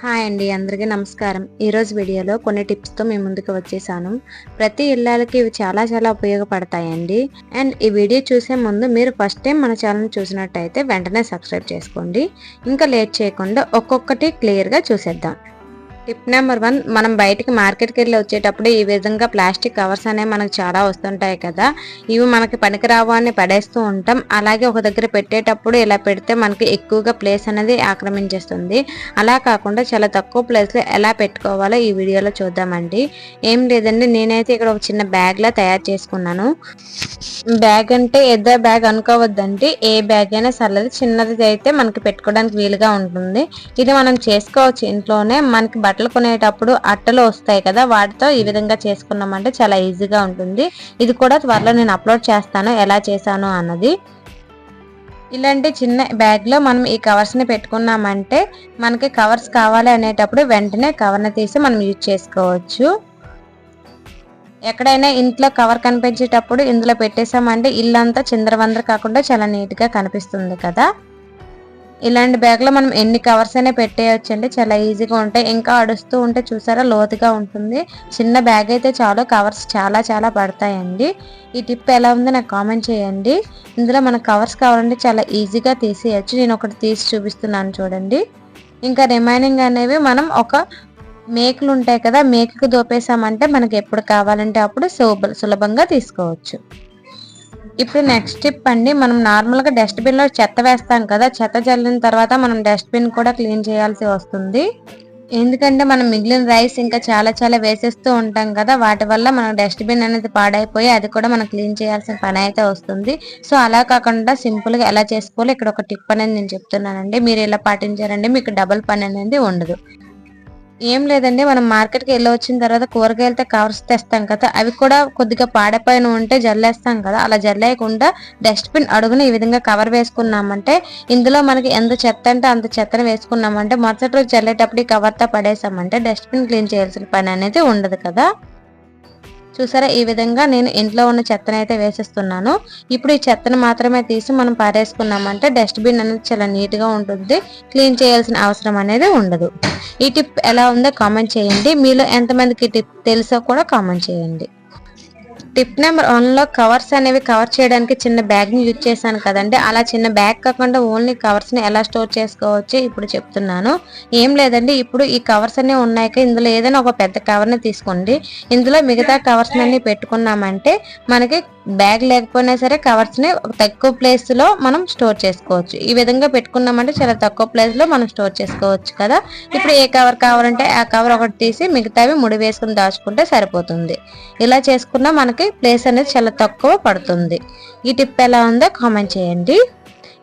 Hi అండి అందరికీ నమస్కారం. ఈరోజు వీడియోలో కొన్ని టిప్స్తో మీ ముందుకు వచ్చేసాను. ప్రతి ఇళ్ళకి ఇవి చాలా చాలా ఉపయోగపడతాయండి. అండ్ ఈ వీడియో చూసే ముందు మీరు ఫస్ట్ టైం మన ఛానల్ చూసినట్టయితే వెంటనే సబ్స్క్రైబ్ చేసుకోండి. ఇంకా లేట్ చేయకుండా ఒక్కొక్కటి క్లియర్గా చూసేద్దాం. టిప్ నెంబర్ వన్ మనం బయటికి మార్కెట్కి వెళ్ళి వచ్చేటప్పుడు ఈ విధంగా ప్లాస్టిక్ కవర్స్ అనేవి మనకు చాలా వస్తుంటాయి కదా. ఇవి మనకి పనికిరావు అని పడేస్తూ ఉంటాం. అలాగే ఒక దగ్గర పెట్టేటప్పుడు ఇలా పెడితే మనకి ఎక్కువగా ప్లేస్ అనేది ఆక్రమించేస్తుంది. అలా కాకుండా చాలా తక్కువ ప్లేస్లో ఎలా పెట్టుకోవాలో ఈ వీడియోలో చూద్దామండి. ఏం లేదండి నేనైతే ఇక్కడ ఒక చిన్న బ్యాగ్లా తయారు చేసుకున్నాను. బ్యాగ్ అంటే ఎద్ద బ్యాగ్ అనుకోవద్దండి. ఏ బ్యాగ్ అయినా సర్లేదు చిన్నది అయితే మనకి పెట్టుకోవడానికి వీలుగా ఉంటుంది. ఇది మనం చేసుకోవచ్చు ఇంట్లోనే. మనకి బట్టలు కొనేటప్పుడు అట్టలు వస్తాయి కదా వాటితో ఈ విధంగా చేసుకున్నామంటే చాలా ఈజీగా ఉంటుంది. ఇది కూడా త్వరలో నేను అప్లోడ్ చేస్తాను ఎలా చేశాను అన్నది. ఇలాంటి చిన్న బ్యాగ్లో మనం ఈ కవర్స్ని పెట్టుకున్నామంటే మనకి కవర్స్ కావాలి అనేటప్పుడు వెంటనే కవర్ని తీసి మనం యూజ్ చేసుకోవచ్చు. ఎక్కడైనా ఇంట్లో కవర్ కనిపించేటప్పుడు ఇందులో పెట్టేసామంటే ఇల్లంతా చిందరవందర కాకుండా చాలా నీట్గా కనిపిస్తుంది కదా. ఇలాంటి బ్యాగ్లో మనం ఎన్ని కవర్స్ అయినా పెట్టేయచ్చు అండి చాలా ఈజీగా ఉంటాయి. ఇంకా అడుస్తూ ఉంటే చూసారా లోతుగా ఉంటుంది. చిన్న బ్యాగ్ అయితే చాలు. కవర్స్ చాలా చాలా పడతాయండి. ఈ టిప్ ఎలా ఉందో నాకు కామెంట్ చేయండి. ఇందులో మనకు కవర్స్ కావాలంటే చాలా ఈజీగా తీసేయచ్చు. నేను ఒకటి తీసి చూపిస్తున్నాను చూడండి. ఇంకా రిమైనింగ్ అనేవి మనం ఒక మేకులు ఉంటాయి కదా మేకకు దోపేసామంటే మనకి ఎప్పుడు కావాలంటే అప్పుడు సులభంగా తీసుకోవచ్చు. ఇప్పుడు నెక్స్ట్ టిప్ అండి మనం నార్మల్గా డస్ట్బిన్లో చెత్త వేస్తాం కదా చెత్త చల్లిన తర్వాత మనం డస్ట్బిన్ కూడా క్లీన్ చేయాల్సి వస్తుంది. ఎందుకంటే మనం మిగిలిన రైస్ ఇంకా చాలా చాలా వేసేస్తూ ఉంటాం కదా వాటి వల్ల మన డస్ట్బిన్ అనేది పాడైపోయి అది కూడా మనం క్లీన్ చేయాల్సిన పని అయితే వస్తుంది. సో అలా కాకుండా సింపుల్గా ఎలా చేసుకోవాలో ఇక్కడ ఒక టిప్ అనేది నేను చెప్తున్నానండి. మీరు ఇలా పాటించారంటే మీకు డబుల్ పని అనేది ఉండదు. ఏం లేదండి మనం మార్కెట్కి వెళ్ళి వచ్చిన తర్వాత కూరగాయలతో కవర్స్ తెస్తాం కదా అవి కూడా కొద్దిగా పాడైపోయిన ఉంటే జల్లేస్తాం కదా అలా జల్లేయకుండా డస్ట్బిన్ అడుగున ఈ విధంగా కవర్ వేసుకున్నామంటే ఇందులో మనకి ఎంత చెత్త అంటే అంత చెత్తను వేసుకున్నామంటే మరుసటి రోజు జల్లేటప్పుడు ఈ కవర్తో పడేసామంటే డస్ట్బిన్ క్లీన్ చేయాల్సిన పని అనేది ఉండదు కదా. చూసారా? ఈ విధంగా నేను ఇంట్లో ఉన్న చెత్తను అయితే వేసేస్తున్నాను. ఇప్పుడు ఈ చెత్తను మాత్రమే తీసి మనం పారేసుకున్నామంటే డస్ట్బిన్ అనేది చాలా నీట్గా ఉంటుంది. క్లీన్ చేయాల్సిన అవసరం అనేది ఉండదు. ఈ టిప్ ఎలా ఉందో కామెంట్ చేయండి. మీలో ఎంతమందికి టిప్ తెలుసో కూడా కామెంట్ చేయండి. టిప్ నెంబర్ వన్లో కవర్స్ అనేవి కవర్ చేయడానికి చిన్న బ్యాగ్ని యూజ్ చేశాను కదండి. అలా చిన్న బ్యాగ్ కాకుండా ఓన్లీ కవర్స్ని ఎలా స్టోర్ చేసుకోవచ్చు ఇప్పుడు చెప్తున్నాను. ఏం లేదండి ఇప్పుడు ఈ కవర్స్ అన్నీ ఉన్నాయి ఇందులో ఏదైనా ఒక పెద్ద కవర్ని తీసుకోండి. ఇందులో మిగతా కవర్స్ అన్ని పెట్టుకున్నామంటే మనకి బ్యాగ్ లేకపోయినా సరే కవర్స్ని తక్కువ ప్లేస్లో మనం స్టోర్ చేసుకోవచ్చు. ఈ విధంగా పెట్టుకున్నామంటే చాలా తక్కువ ప్లేస్లో మనం స్టోర్ చేసుకోవచ్చు కదా. ఇప్పుడు ఏ కవర్ కావాలంటే ఆ కవర్ ఒకటి తీసి మిగతావి ముడి వేసుకుని దాచుకుంటే సరిపోతుంది. ఇలా చేసుకున్నా మనకి ప్లేస్ అనేది చాలా తక్కువ పడుతుంది. ఈ టిప్ ఎలా ఉందో కామెంట్ చేయండి.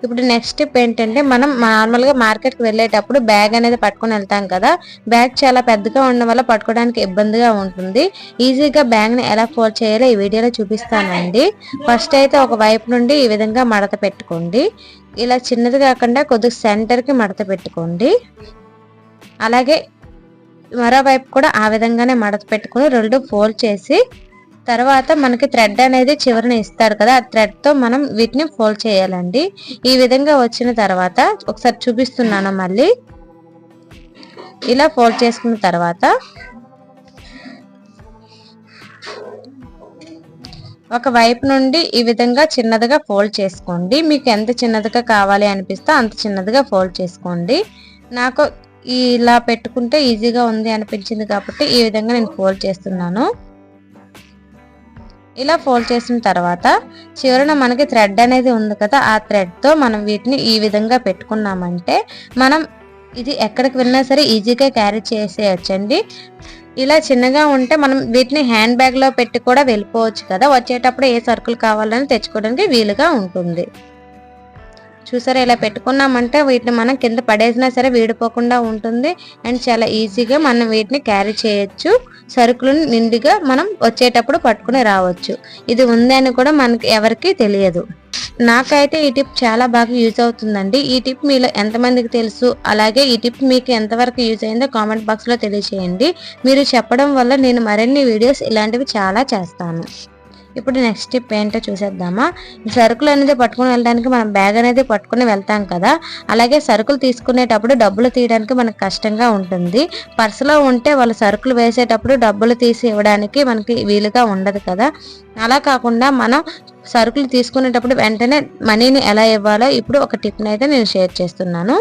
ఇప్పుడు నెక్స్ట్ స్టెప్ ఏంటంటే మనం నార్మల్గా మార్కెట్కి వెళ్ళేటప్పుడు బ్యాగ్ అనేది పట్టుకొని వెళ్తాం కదా. బ్యాగ్ చాలా పెద్దగా ఉండడం వల్ల పట్టుకోవడానికి ఇబ్బందిగా ఉంటుంది. ఈజీగా బ్యాగ్ని ఎలా ఫోల్డ్ చేయాలో ఈ వీడియోలో చూపిస్తానండి. ఫస్ట్ అయితే ఒక వైపు నుండి ఈ విధంగా మడత పెట్టుకోండి. ఇలా చిన్నది కాకుండా కొద్దిగా సెంటర్కి మడత పెట్టుకోండి. అలాగే మరోవైపు కూడా ఆ విధంగానే మడత పెట్టుకుని రెండు ఫోల్డ్ చేసి తర్వాత మనకి థ్రెడ్ అనేది చివరిన ఇస్తాడు కదా ఆ థ్రెడ్తో మనం వీటిని ఫోల్డ్ చేయాలండి. ఈ విధంగా వచ్చిన తర్వాత ఒకసారి చూపిస్తున్నాను మళ్ళీ. ఇలా ఫోల్డ్ చేసుకున్న తర్వాత ఒక వైపు నుండి ఈ విధంగా చిన్నదిగా ఫోల్డ్ చేసుకోండి. మీకు ఎంత చిన్నదిగా కావాలి అనిపిస్తే అంత చిన్నదిగా ఫోల్డ్ చేసుకోండి. నాకు ఇలా పెట్టుకుంటే ఈజీగా ఉంది అనిపించింది కాబట్టి ఈ విధంగా నేను ఫోల్డ్ చేస్తున్నాను. ఇలా ఫోల్డ్ చేసిన తర్వాత చివరన మనకి థ్రెడ్ అనేది ఉంది కదా ఆ థ్రెడ్తో మనం వీటిని ఈ విధంగా పెట్టుకున్నామంటే మనం ఇది ఎక్కడికి వెళ్ళినా సరే ఈజీగా క్యారీ చేసేయచ్చండి. ఇలా చిన్నగా ఉంటే మనం వీటిని హ్యాండ్ బ్యాగ్లో పెట్టి కూడా వెళ్ళిపోవచ్చు కదా వచ్చేటప్పుడు ఏ సరుకులు కావాలని తెచ్చుకోవడానికి వీలుగా ఉంటుంది. చూసారా ఇలా పెట్టుకున్నామంటే వీటిని మనం కింద పడేసినా సరే వీడిపోకుండా ఉంటుంది. అండ్ చాలా ఈజీగా మనం వీటిని క్యారీ చేయొచ్చు. సరుకులను నిండుగా మనం వచ్చేటప్పుడు పట్టుకుని రావచ్చు. ఇది ఉందని కూడా మనకి ఎవరికి తెలియదు. నాకైతే ఈ టిప్ చాలా బాగా యూజ్ అవుతుందండి. ఈ టిప్ మీలో ఎంతమందికి తెలుసు? అలాగే ఈ టిప్ మీకు ఎంతవరకు యూజ్ అయిందో కామెంట్ బాక్స్లో తెలియచేయండి. మీరు చెప్పడం వల్ల నేను మరిన్ని వీడియోస్ ఇలాంటివి చాలా చేస్తాను. ఇప్పుడు నెక్స్ట్ టిప్ ఏంటో చూసేద్దామా? సరుకులు అనేది పట్టుకుని వెళ్ళడానికి మనం బ్యాగ్ అనేది పట్టుకుని వెళ్తాం కదా? అలాగే సరుకులు తీసుకునేటప్పుడు డబ్బులు తీయడానికి మనకు కష్టంగా ఉంటుంది. పర్సులో ఉంటే వాళ్ళు సరుకులు వేసేటప్పుడు డబ్బులు తీసి ఇవ్వడానికి మనకి వీలుగా ఉండదు కదా? అలా కాకుండా మనం సరుకులు తీసుకునేటప్పుడు వెంటనే మనీని ఎలా ఇవ్వాలో ఇప్పుడు ఒక టిప్ని అయితే నేను షేర్ చేస్తున్నాను.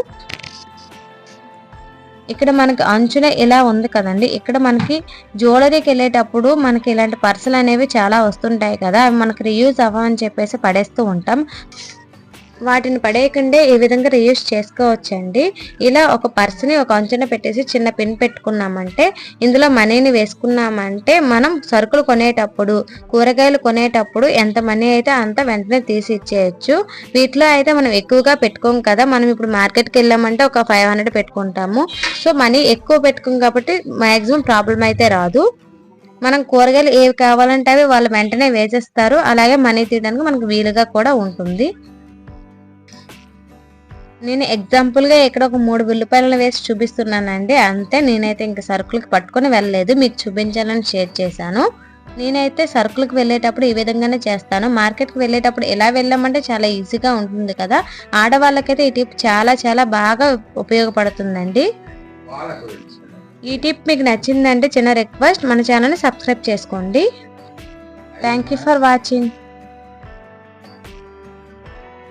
ఇక్కడ మనకి అంచున ఇలా ఉంది కదండి. ఇక్కడ మనకి జ్యువెలరీకి వెళ్ళేటప్పుడు మనకి ఇలాంటి పర్సులు అనేవి చాలా వస్తుంటాయి కదా. అవి మనకి రీయూజ్ అవ్వమని చెప్పేసి పడేస్తూ ఉంటాం. వాటిని పడేయకుండా ఈ విధంగా రీయూస్ చేసుకోవచ్చండి. ఇలా ఒక పర్స్ని ఒక అంచున పెట్టేసి చిన్న పిన్ పెట్టుకున్నామంటే ఇందులో మనీని వేసుకున్నామంటే మనం సరుకులు కొనేటప్పుడు కూరగాయలు కొనేటప్పుడు ఎంత మనీ అయితే అంత వెంటనే తీసి ఇచ్చేయచ్చు వీటిలో అయితే మనం ఎక్కువగా పెట్టుకోం కదా మనం ఇప్పుడు మార్కెట్కి వెళ్ళామంటే ఒక ఫైవ్ హండ్రెడ్ పెట్టుకుంటాము. సో మనీ ఎక్కువ పెట్టుకోం కాబట్టి మ్యాక్సిమం ప్రాబ్లం అయితే రాదు. మనం కూరగాయలు ఏవి కావాలంటే అవి వాళ్ళు వెంటనే వేసేస్తారు. అలాగే మనీ తీయడానికి మనకు వీలుగా కూడా ఉంటుంది. నేను ఎగ్జాంపుల్గా ఇక్కడ ఒక మూడు ఉల్లిపాయలను వేసి చూపిస్తున్నానండి. అంతే నేనైతే ఇంక సరుకులకు పట్టుకొని వెళ్ళలేదు. మీకు చూపించాలని షేర్ చేశాను. నేనైతే సరుకులకు వెళ్ళేటప్పుడు ఈ విధంగానే చేస్తాను. మార్కెట్కి వెళ్ళేటప్పుడు ఎలా వెళ్ళామంటే చాలా ఈజీగా ఉంటుంది కదా. ఆడవాళ్ళకైతే ఈ టిప్ చాలా చాలా బాగా ఉపయోగపడుతుందండి. ఈ టిప్ మీకు నచ్చిందంటే చిన్న రిక్వెస్ట్ మన ఛానల్ని సబ్స్క్రైబ్ చేసుకోండి. Thank you for watching